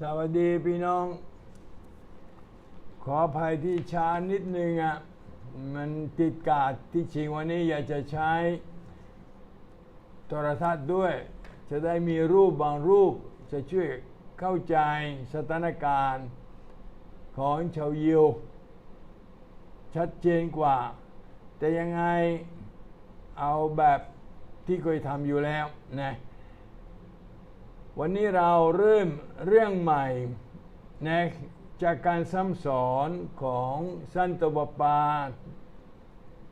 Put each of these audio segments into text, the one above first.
สวัสดีพี่น้อง ขออภัยที่ช้านิดนึงอะ มันติดกาดที่จริงวันนี้อยากจะใช้โทรทัศน์ด้วย จะได้มีรูปบางรูปจะช่วยเข้าใจสถานการณ์ของชาวยิว ชัดเจนกว่า แต่ยังไงเอาแบบที่เคยทำอยู่แล้วนะ วันนี้เราเริ่มเรื่องใหม่นะจากการซ้ำสอนของสันตบปา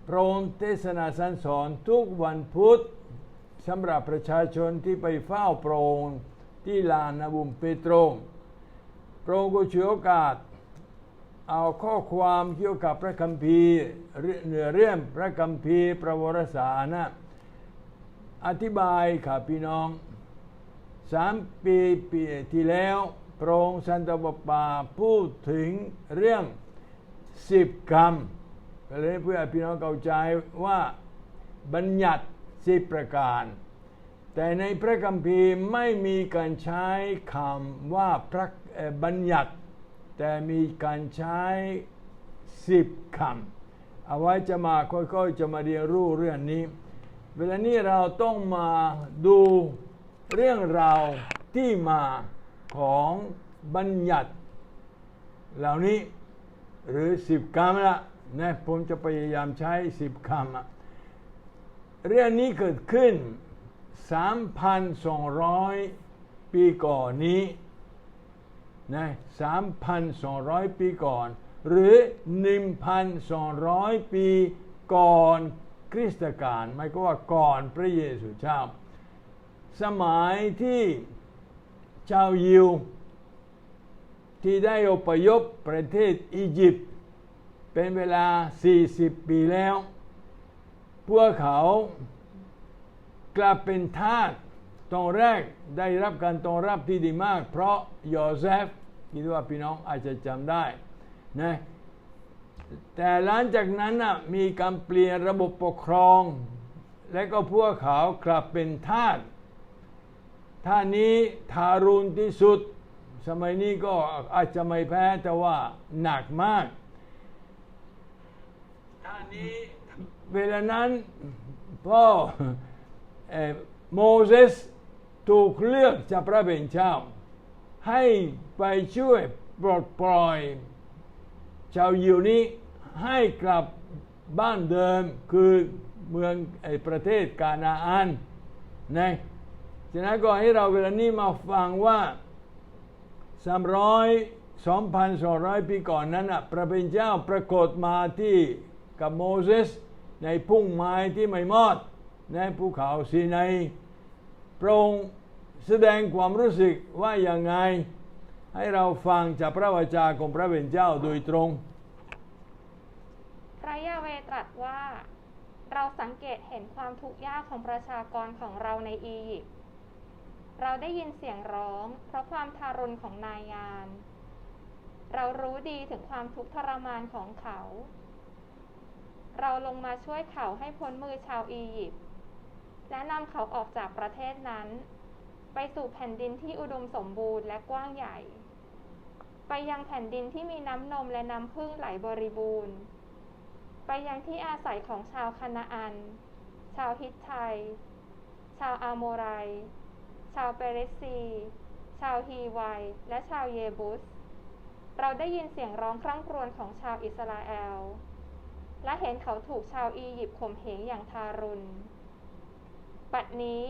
พระองเทศนาสันสอนทุกวันพุธสำหรับประชาชนที่ไปเฝ้าพรงที่ลานนาบุมเปโตรพระองก็ช่วยโอกาส เอาข้อความเกี่ยวกับพระคัมภีร์เนื้อเรื่องพระคัมภีร์ประวรสารนะ อธิบายค่ะพี่น้อง สามปีปีที่แล้วพระองค์สันตบปาพูดถึงเรื่องสิบคำก็เลยเพื่อพี่น้องเข้าใจว่าบัญญัติสิบประการ แต่ในพระคัมภีร์ไม่มีการใช้คำว่าพระบัญญัติ แต่มีการใช้สิบคำเอาไว้จะมาค่อยๆจะมาเรียนรู้เรื่องนี้ เวลานี้เราต้องมาดู เรื่องราวที่มาของบัญญัติ เหล่านี้หรือสิบคำละนะผมจะพยายามใช้สิบคำเรื่องนี้เกิดขึ้น 3,200 ปีก่อนนี้นะ3,200 ปีก่อน หรือ 1,200 ปีก่อนคริสตกาลหมายก็ว่าก่อนพระเยซูเจ้า สมัยที่ชาวยิว ที่ได้อพยพประเทศอียิปต์เป็นเวลา 40 ปีแล้ว พวกเขากลับเป็นทาสตอนแรกได้รับการตอนรับที่ดีมาก เพราะโยเซฟคิดว่าพี่น้องอาจจะจำได้นะแต่หลังจากนั้นนะมีการเปลี่ยนระบบปกครอง และก็พวกเขากลับเป็นทาส ท่านี้ทารุณที่สุด สมัยนี้ก็อาจจะไม่แพ้แต่ว่าหนักมากท่านี้เวลานั้นพ่อโมเสสถูกเลือกจากพระเป็นเจ้า ให้ไปช่วยปลดปล่อยชาวยิวนี้ให้กลับบ้านเดิมคือเมืองไอประเทศกานาอันนะ ฉะนั้นก็ให้เราเวลานี้มาฟังว่า300 2,200ปีก่อนนั้นอะพระเป็นเจ้าปรากฏมาที่กับโมเสสในพุ่งไม้ที่ไม่มอด ในภูเขาซีไนพระองค์แสดงความรู้สึกว่าอย่างไง ให้เราฟังจากพระวจาของพระเป็นเจ้าโดยตรง พระยาเวตรัสว่า เราสังเกตเห็นความทุกข์ยากของประชากรของเราในอียิปต์ เราได้ยินเสียงร้อง เพราะความทารุณของนายาน เรารู้ดีถึงความทุกข์ทรมานของเขา เราลงมาช่วยเขาให้พ้นมือชาวอียิปต์และนำเขาออกจากประเทศนั้น ไปสู่แผ่นดินที่อุดมสมบูรณ์และกว้างใหญ่ ไปยังแผ่นดินที่มีน้ำนมและน้ำพึ่งไหลบริบูรณ์ ไปยังที่อาศัยของชาวคานาอัน ชาวฮิตไทยชาวอาโมไร ชาวเปเรซี ชาวฮีไว และชาวเยบุส เราได้ยินเสียงร้องคร่ำครวญของชาวอิสราเอล และเห็นเขาถูกชาวอียิปต์ข่มเหงอย่างทารุณบัดนี้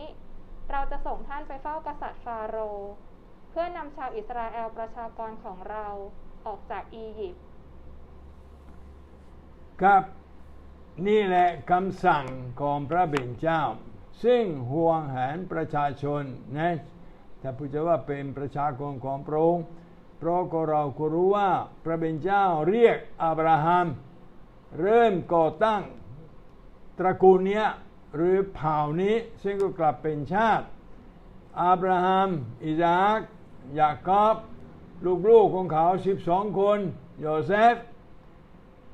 เราจะส่งท่านไปเฝ้ากษัตริย์ฟาโรห์เพื่อนำชาวอิสราเอลประชากรของเราออกจากอียิปต์ ครับ นี่แหละคำสั่งของพระเป็นเจ้า ซึ่งห่วงแหนประชาชนนะถ้าพูดจะว่าเป็นประชากรของพระองค์เพราะก็เราก็รู้ว่าพระเป็นเจ้าเรียกอับราฮัม เริ่มก่อตั้งตระกูลเนี้ยหรือเผ่านี้ซึ่งก็กลับเป็นชาติอับราฮัม อิสาอักยากอบ ลูกๆของเขา 12 คน โยเซฟ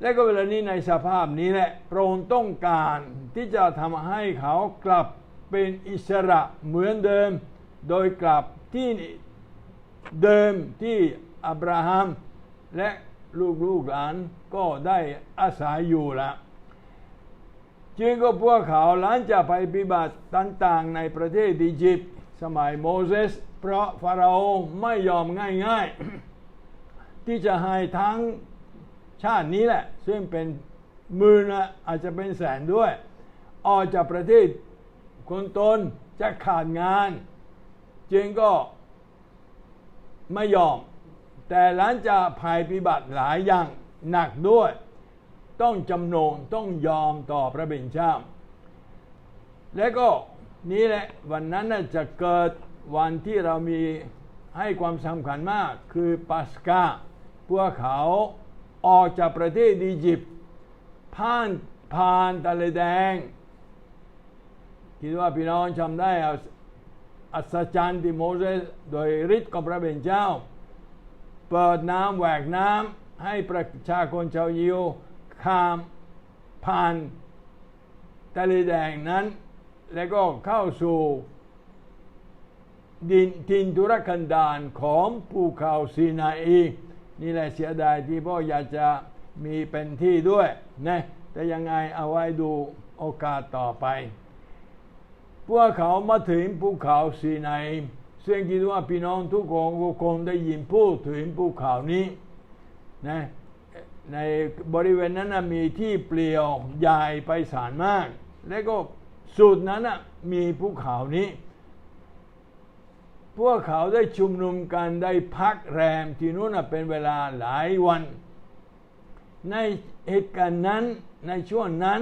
และก็เวลานี้ในสภาพนี้แหละพระองค์ต้องการที่จะทำให้เขากลับเป็นอิสระเหมือนเดิม โดยกลับที่เดิมที่อับราฮัม และลูกลูกหลานก็ได้อาศัยอยู่ละจึงก็พวกเขาหลังจากไปปฏิบัติต่างๆในประเทศอียิปต์สมัยโมเสสเพราะฟาราโอไม่ยอมง่ายๆ ที่จะให้ทั้ง ชาตินี้แหละ ซึ่งเป็นหมือนะอาจจะเป็นแสนด้วย ออกจากประเทศคนตนจะขาดงาน จึงก็ไม่ยอม แต่หลังจากภัยพิบัติหลายอย่างหนักด้วย ต้องจำนงต้องยอมต่อพระเบญเจ้าและก็นี่แหละวันนั้นจะเกิดวันที่เรามีให้ความสำคัญมากคือปัสกาพวกเขา ออกจากประเทศอียิปต์ผ่านผ่านทะเลแดง คิดว่าพี่น้องจำได้เอาอัศจรรย์ที่โมเสสโดยฤทธิ์ของพระเบญเจ้า เปิดน้ำแหวกน้ำให้ประชากรชาวยิวข้ามผ่านทะเลแดงนั้น แล้วก็เข้าสู่ดินทินทุรกันดารของภูเขาซีนาอี นี่แหละเสียดายที่พ่ออยากจะมีเป็นที่ด้วยนะแต่ยังไงเอาไว้ดูโอกาสต่อไป พวกเขามาถึงภูเขาซีไนซึ่งคิดว่าพี่น้องทุกคนก็คงได้ยินพูดถึงภูเขานี้นะในบริเวณนั้นมีที่เปลี่ยวใหญ่ไปสารมาก และก็สุดนั้นมีภูเขานี้ พวกเขาได้ชุมนุมกันได้พักแรมที่นู้นเป็นเวลาหลายวัน ในเหตุการณ์นั้นในช่วงนั้น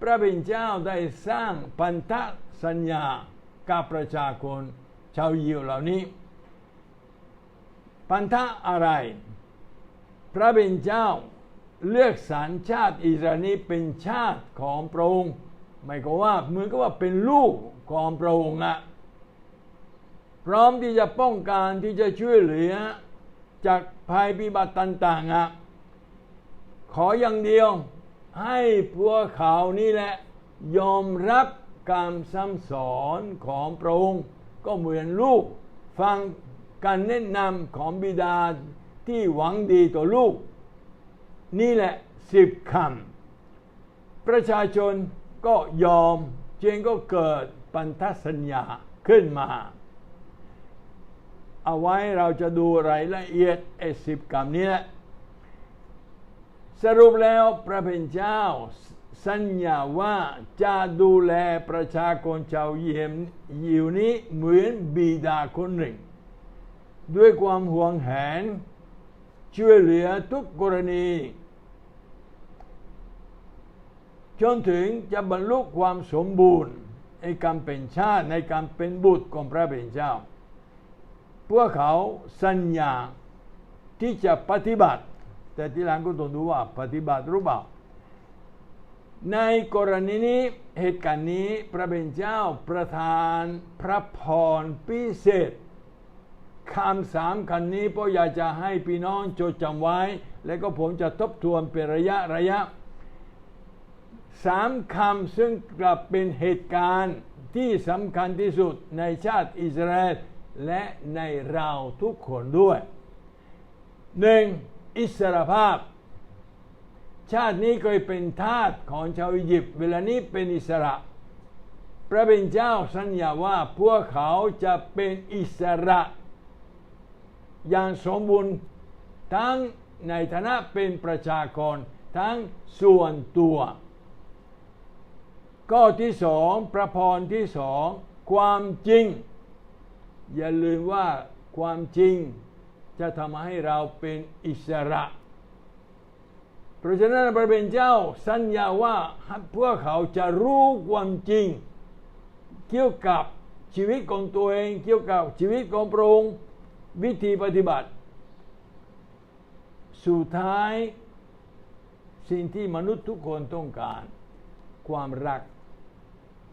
พระเป็นเจ้าได้สร้างพันธสัญญากับประชากรชาวยิวเหล่านี้ พันธะอะไร พระเป็นเจ้าเลือกสรรชาติอิสราเอลเป็นชาติของพระองค์หมายความว่าเหมือนกับว่าเป็นลูกของพระองค์อะ พร้อมที่จะป้องกันที่จะช่วยเหลือ จากภัยพิบัติต่างๆ ขออย่างเดียวให้พวกเขานี่แหละ ยอมรับการซ้ำสอนของพระองค์ก็เหมือนลูก ฟังการแนะนำของบิดาที่หวังดีต่อลูก นี่แหละสิบคำประชาชนก็ยอมเจงก็เกิดปันทสัญญาขึ้นมา เอาไว้เราจะดูรายละเอียดไอ้สิบคำนี้แหละสรุปแล้วพระเป็นเจ้า สัญญาว่าจะดูแลประชากรชาวเยมยิวนี้เหมือนบิดาคนหนึ่ง ด้วยความห่วงแหน ช่วยเหลือทุกกรณี จนถึงจะบรรลุความสมบูรณ์ในการเป็นชาติในการเป็นบุตรของพระเป็นเจ้า พวกเขาสัญญาที่จะปฏิบัติ แต่ทีหลังก็ต้องดูว่าปฏิบัติหรือเปล่าในกรณีนี้เหตุการณ์นี้พระเป็นเจ้าประทานพระพรพิเศษคำสามคันนี้พ่ออยากจะให้พี่น้องจดจำไว้ แล้วก็ผมจะทบทวนเป็นระยะระยะสามคำซึ่งกลับเป็นเหตุการณ์ที่สำคัญที่สุดในชาติอิสราเอล และในเราทุกคนด้วยหนึ่งอิสรภาพ ชาตินี้เคยเป็นทาสของชาวอียิปต์เวลานี้เป็นอิสระ พระเป็นเจ้าสัญญาว่าพวกเขาจะเป็นอิสระ อย่างสมบูรณ์ทั้งในฐานะเป็นประชากรทั้งส่วนตัว ข้อที่สองประพรที่สองความจริง อย่าลืมว่าความจริงจะทำให้เราเป็นอิสระ เพราะฉะนั้นพระเป็นเจ้าสัญญาว่าพวกเขาจะรู้ความจริง เกี่ยวกับชีวิตของตัวเองเกี่ยวกับชีวิตของพระองค์วิธีปฏิบัติ สุดท้าย สิ่งที่มนุษย์ทุกคนต้องการ ความรัก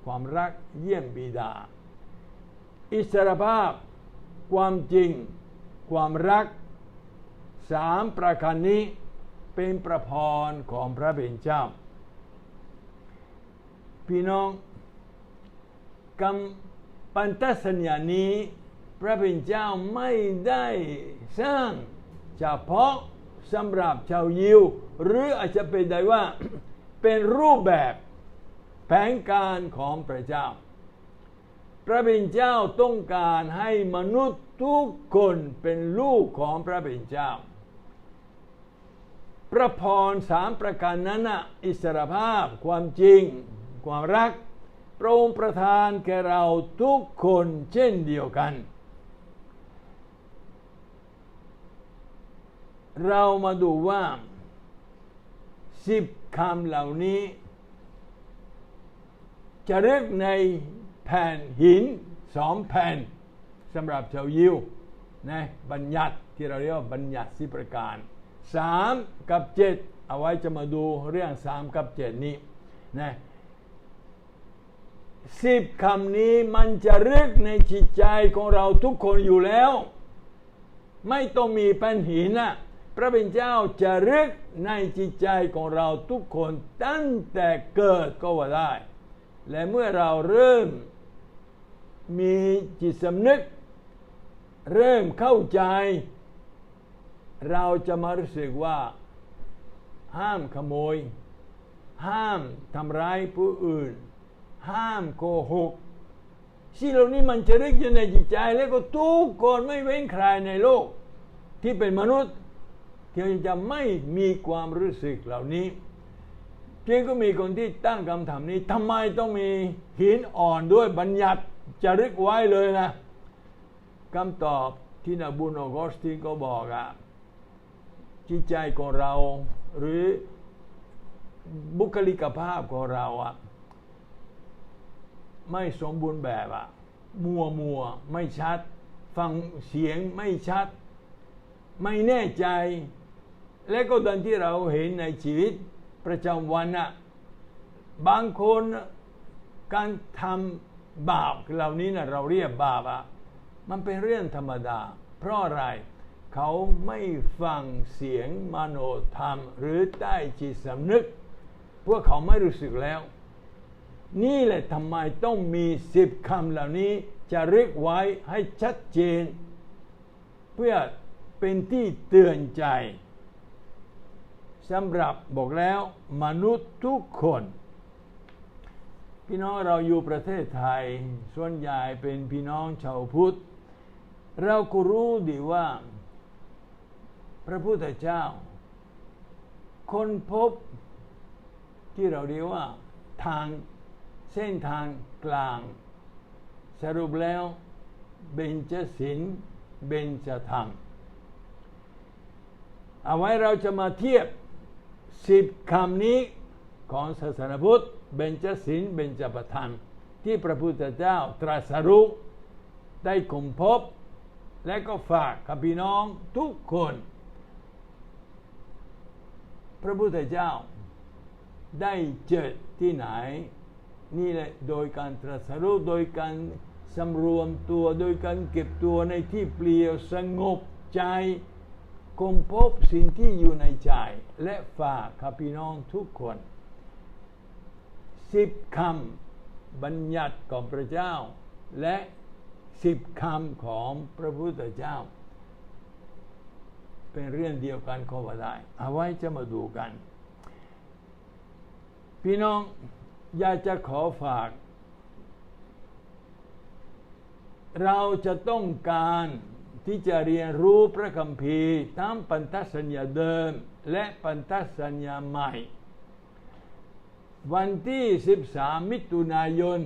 ความรักเยี่ยมบิดา อิสรภาพ ความจริง ความรักสามประการนี้เป็นประพรของพระเบญเจ้าพี่น้องกำปันตสัญญานี้ พระเป็นเจ้าไม่ได้สร้างเฉพาะสำหรับชาวยิว หรืออาจจะเป็นได้ว่าเป็นรูปแบบแผนการของพระเจ้า พระบิดเจ้าต้องการให้มนุษย์ทุกคนเป็นลูกของพระบิดเจ้า พระพรสามประการนั้นนะอิสรภาพความจริง ความรักพระองค์ประทานแก่เราทุกคนเช่นเดียวกัน เรามาดูว่าสิบคำเหล่านี้ จะเรียกใน แผ่นหินสองแผ่นสำหรับชาวยิวนะบัญญัติที่เราเรียกว่าบัญญัติสิประการสามกับเจ็ดเอาไว้จะมาดูเรื่องสามกับเจ็ดนี้นะสิบคำนี้มันจะรียกในจิตใจของเราทุกคนอยู่แล้ว ไม่ต้องมีปัญหินนะพระเป็นเจ้าจะรียกในจิตใจของเราทุกคนตั้งแต่เกิดก็ว่าได้ และเมื่อเราเริ่ม มีจิตสำนึก เริ่มเข้าใจ เราจะมารู้สึกว่า ห้ามขโมย ห้ามทำร้ายผู้อื่น ห้ามโกหกสิ่งเหล่านี้มันจะรึกอยู่ในจิตใจแล้วก็ทุกคนไม่เว้นใครในโลก ที่เป็นมนุษย์ที่จะไม่มีความรู้สึกเหล่านี้เพียงก็มีคนที่ตั้งคำถามนี้ทำไมต้องมีหินอ่อนด้วยบัญญัติ จะรึกไว้เลยนะคำตอบที่นบุญออกอสตินก็บอกอะจิตใจของเรา หรือบุคลิกภาพของเราอะไม่สมบูรณ์แบบอะมัวมัวไม่ชัด ฟังเสียงไม่ชัด ไม่แน่ใจ และก็ดันที่เราเห็นในชีวิตประจำวันอะบางคนการทำ บาปเหล่านี้นะเราเรียกบาปอะมันเป็นเรื่องธรรมดา เพราะอะไรเขาไม่ฟังเสียงมโนธรรม หรือใต้จิตสำนึก พวกเขาไม่รู้สึกแล้ว นี่แหละทำไมต้องมีสิบคำเหล่านี้จะเรียกไว้ให้ชัดเจน เพื่อเป็นที่เตือนใจสำหรับบอกแล้วมนุษย์ทุกคน พี่น้องเราอยู่ประเทศไทย ส่วนใหญ่เป็นพี่น้องชาวพุทธ เราก็รู้ดีว่า พระพุทธเจ้า คนพบที่เราเรียกว่าทางเส้นทางกลาง สรุปแล้วเบญจศีลเบญจธรรมเอาไว้เราจะมาเทียบสิบคำนี้ของศาสนาพุทธ เบญจศีลเบญจประธานที่พระพุทธเจ้าตรัสรู้ได้คมพบ และก็ฝากกับพี่น้องทุกคน พระพุทธเจ้าได้เจอที่ไหน นี่แหละโดยการตรัสรู้โดยการสำรวมตัวโดยการเก็บตัวในที่เปลี่ยวสงบใจคงพบสิ่งที่อยู่ในใจ และฝากกับพี่น้องทุกคน สิบคำบัญญัติของพระเจ้า และสิบคำของพระพุทธเจ้า เป็นเรื่องเดียวกันก็ว่าได้ เอาไว้จะมาดูกัน พี่น้องอยากจะขอฝาก เราจะต้องการที่จะเรียนรู้พระคัมภีร์ทั้งปันทสัญญาเดิม และปันทสัญญาใหม่ วันที่ 13 มิถุนายน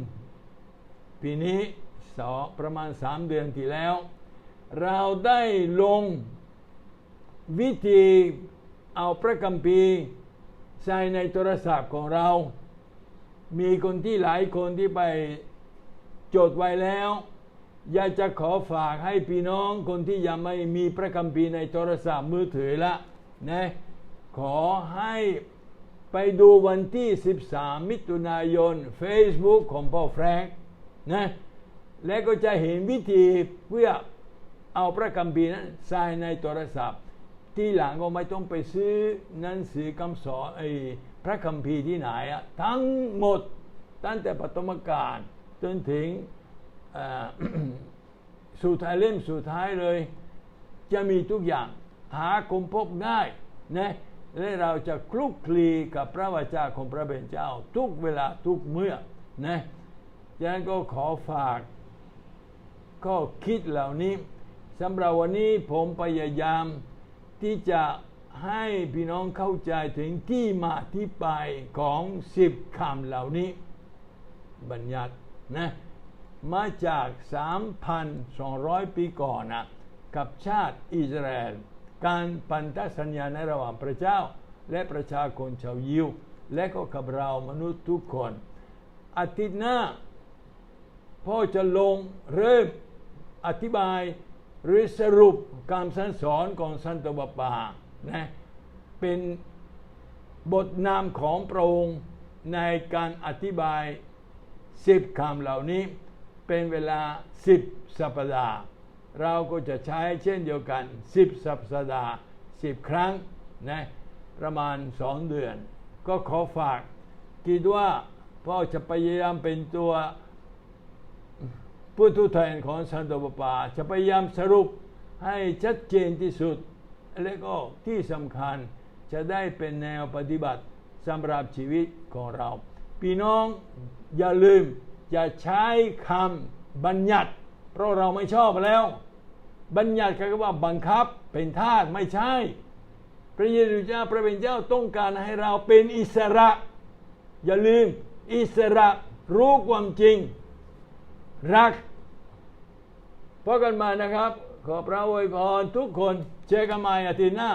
ปีนี้สอประมาณ 3 เดือนที่แล้ว เราได้ลงวิธีเอาพระคัมภีร์ใส่ในโทรศัพท์ของเรา มีคนที่หลายคนที่ไปจดไว้แล้ว อยากจะขอฝากให้พี่น้องคนที่ยังไม่มีพระคัมภีร์ในโทรศัพท์มือถือละนะขอให้ ไปดูวันที่ 13 มิถุนายน Facebook ของพ่อแฟรงค์นะและก็จะเห็นวิธีเพื่อเอาพระคัมภีร์นั้นใส่ในโทรศัพท์ ที่หลังก็ไม่ต้องไปซื้อหนังสือคำสอนไอ้พระคัมภีร์ที่ไหนอะทั้งหมดตั้งแต่ปฐมกาลจนถึงสุดท้ายเล่มสุดท้ายเลย จะมีทุกอย่างหาคมพบง่ายนะ และเราจะคลุกคลีกับพระวจาของพระเป็นเจ้า ทุกเวลาทุกเมื่อนะฉะนั้นก็ขอฝากข้อคิดเหล่านี้สำหรับวันนี้ผมพยายามที่จะให้พี่น้องเข้าใจถึงที่มาที่ไปของสิบคำเหล่านี้ บัญญัตินะมาจาก 3,200 ปีก่อนนะกับชาติอิสราเอล การพันธสัญญาในระหว่างพระเจ้า และประชากรชาวยิว และก็กับเรามนุษย์ทุกคน อาทิตย์หน้า พ่อจะลงเริ่มอธิบายหรือสรุปการสอนสอนของสันตบปานะเป็นบทนามของพระองค์ในการอธิบายสิบคำเหล่านี้ เป็นเวลาสิบสัปดาห์ เราก็จะใช้เช่นเดียวกันสิบสัปดาห์สิบครั้งนะประมาณสองเดือน ก็ขอฝากคิดว่าพ่อจะพยายามเป็นตัวผู้ทูตแทนของสันตบปา จะพยายามสรุปให้ชัดเจนที่สุด และก็ที่สำคัญจะได้เป็นแนวปฏิบัติสำหรับชีวิตของเรา พี่น้องอย่าลืม อย่าใช้คำบัญญัติ เพราะเราไม่ชอบแล้ว บัญญัติก็ว่าบังคับเป็นทาสไม่ใช่ พระเยซูเจ้าพระเป็นเจ้าต้องการให้เราเป็นอิสระ อย่าลืม อิสระรู้ความจริง รักพบกันมานะครับ ขอพระอวยพรทุกคนเจอกันใหม่อาทิตย์หน้า